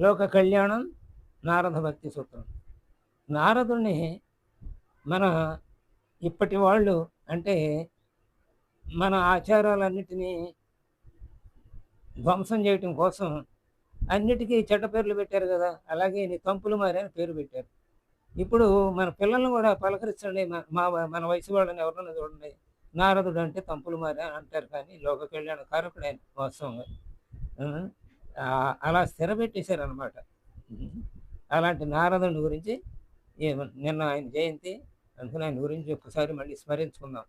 లోక కళ్యాణం నారద భక్తి సూత్రం. నారదుని మన ఇప్పటి వాళ్ళు అంటే మన ఆచారాలన్నిటినీ ధ్వంసం చేయటం కోసం అన్నిటికీ చెడ్డ పేర్లు పెట్టారు కదా అలాగే నీ తంపులు మారి అని పేరు పెట్టారు. ఇప్పుడు మన పిల్లల్ని కూడా పలకరించండి మా మన వయసు వాళ్ళని ఎవరన్నా చూడండి నారదుడు అంటే తంపులు మారి అని అంటారు కానీ లోక కళ్యాణ కారకుడు ఆయన వాస్తవంగా. అలా స్థిరపెట్టేశారనమాట అలాంటి నారదుని గురించి నిన్న ఆయన జయంతి అందుకని ఆయన గురించి ఒకసారి మళ్ళీ స్మరించుకుందాం.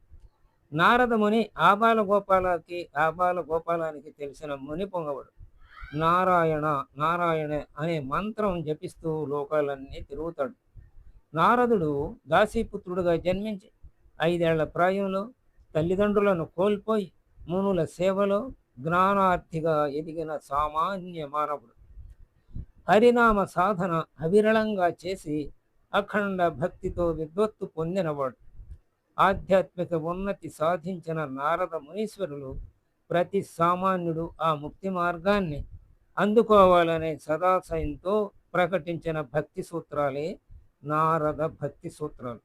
నారద ముని ఆబాల గోపాలకి ఆబాల గోపాలానికి తెలిసిన ముని పొంగవుడు. నారాయణ నారాయణ అనే మంత్రం జపిస్తూ లోకాలన్నీ తిరుగుతాడు. నారదుడు దాసీపుత్రుడుగా జన్మించి ఐదేళ్ళ ప్రాయంలో తల్లిదండ్రులను కోల్పోయి మునుల సేవలో జ్ఞానార్థిగా ఎదిగిన సామాన్య మానవుడు. హరినామ సాధన అవిరళంగా చేసి అఖండ భక్తితో విద్వత్తు పొందినవాడు. ఆధ్యాత్మిక ఉన్నతి సాధించిన నారద మునీశ్వరులు ప్రతి సామాన్యుడు ఆ ముక్తి మార్గాన్ని అందుకోవాలనే సదాశయంతో ప్రకటించిన భక్తి సూత్రాలే నారద భక్తి సూత్రాలు.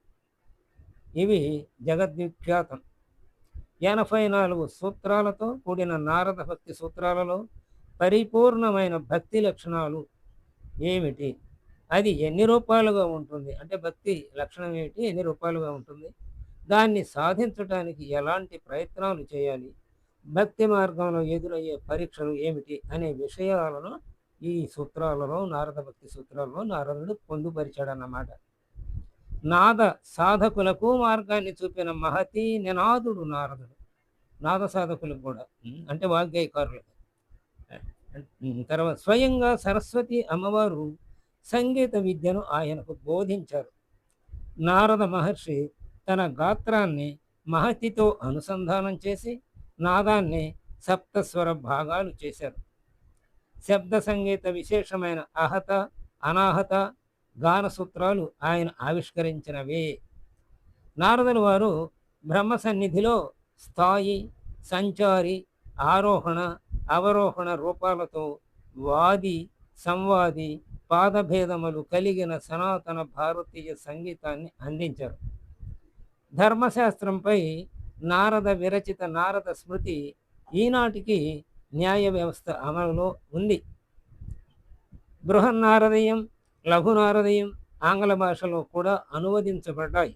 ఇవి జగద్విఖ్యాతం. ఎనభై నాలుగు సూత్రాలతో కూడిన నారద భక్తి సూత్రాలలో పరిపూర్ణమైన భక్తి లక్షణాలు ఏమిటి? అది ఎన్ని రూపాలుగా ఉంటుంది? అంటే భక్తి లక్షణం ఏమిటి? ఎన్ని రూపాలుగా ఉంటుంది? దాన్ని సాధించడానికి ఎలాంటి ప్రయత్నాలు చేయాలి? భక్తి మార్గంలో ఎదురయ్యే పరీక్షలు ఏమిటి? అనే విషయాలను ఈ సూత్రాలలో నారద భక్తి సూత్రాలలో నారదుడు పొందుపరిచాడన్నమాట. నాద సాధకులకు మార్గాన్ని చూపిన మహతి నినాదుడు నారదుడు. నాద సాధకులకు కూడా అంటే వాగ్గేయకారులకు తర్వాత స్వయంగా సరస్వతి అమ్మవారు సంగీత విద్యను ఆయనకు బోధించారు. నారద మహర్షి తన గాత్రాన్ని మహతితో అనుసంధానం చేసి నాదాన్ని సప్తస్వర భాగాలు చేశారు. శబ్ద సంగీత విశేషమైన అహత అనాహత గాన సూత్రాలు ఆయన ఆవిష్కరించినవే. నారదుల వారు బ్రహ్మ సన్నిధిలో స్థాయి సంచారి ఆరోహణ అవరోహణ రూపాలతో వాది సంవాది పాదభేదములు కలిగిన సనాతన భారతీయ సంగీతాన్ని అందించారు. ధర్మశాస్త్రంపై నారద విరచిత నారద స్మృతి ఈనాటికి న్యాయ వ్యవస్థ అమలులో ఉంది. బృహన్నారదీయం లఘునారదయం ఆంగ్ల భాషలో కూడా అనువదించబడ్డాయి.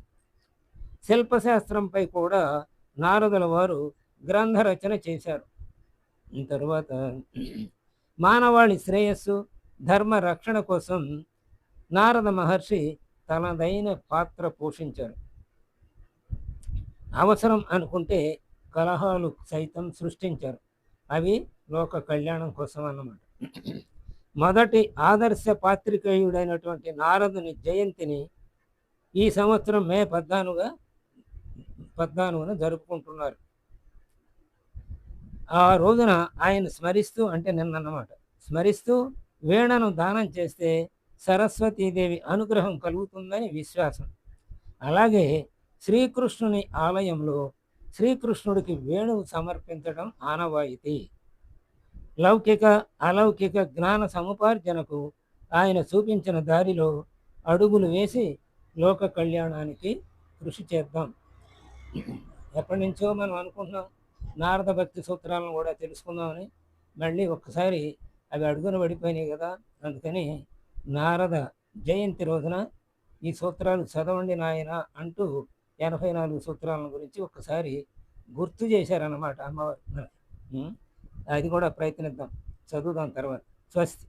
శిల్పశాస్త్రంపై కూడా నారదుల వారు గ్రంథ రచన చేశారు తరువాత మానవాళి శ్రేయస్సు ధర్మ రక్షణ కోసం నారద మహర్షి తనదైన పాత్ర పోషించారు. అవసరం అనుకుంటే కలహాలు సైతం సృష్టించారు. అవి లోక కళ్యాణం కోసం అన్నమాట. మొదటి ఆదర్శ పాత్రికేయుడైనటువంటి నారదుని జయంతిని ఈ సంవత్సరం మే పద్నాలుగుగా పద్నాలుగున జరుపుకుంటున్నారు. ఆ రోజున ఆయన స్మరిస్తూ అంటే నిన్నన్నమాట స్మరిస్తూ వీణను దానం చేస్తే సరస్వతీదేవి అనుగ్రహం కలుగుతుందని విశ్వాసం. అలాగే శ్రీకృష్ణుని ఆలయంలో శ్రీకృష్ణుడికి వేణువు సమర్పించడం ఆనవాయితీ. లౌకిక అలౌకిక జ్ఞాన సముపార్జనకు ఆయన చూపించిన దారిలో అడుగులు వేసి లోక కళ్యాణానికి కృషి చేద్దాం. ఎప్పటి నుంచో మనం అనుకుంటున్నాం నారద భక్తి సూత్రాలను కూడా తెలుసుకుందామని. మళ్ళీ ఒక్కసారి అవి అడుగున పడిపోయినాయి కదా అందుకని నారద జయంతి రోజున ఈ సూత్రాలు చదవండి నాయన అంటూ ఎనభై నాలుగు సూత్రాలను గురించి ఒక్కసారి గుర్తు చేశారన్నమాట అమ్మవారు. అది కూడా ప్రయత్నిద్దాం. చదువుదాం తర్వాత. స్వస్తి.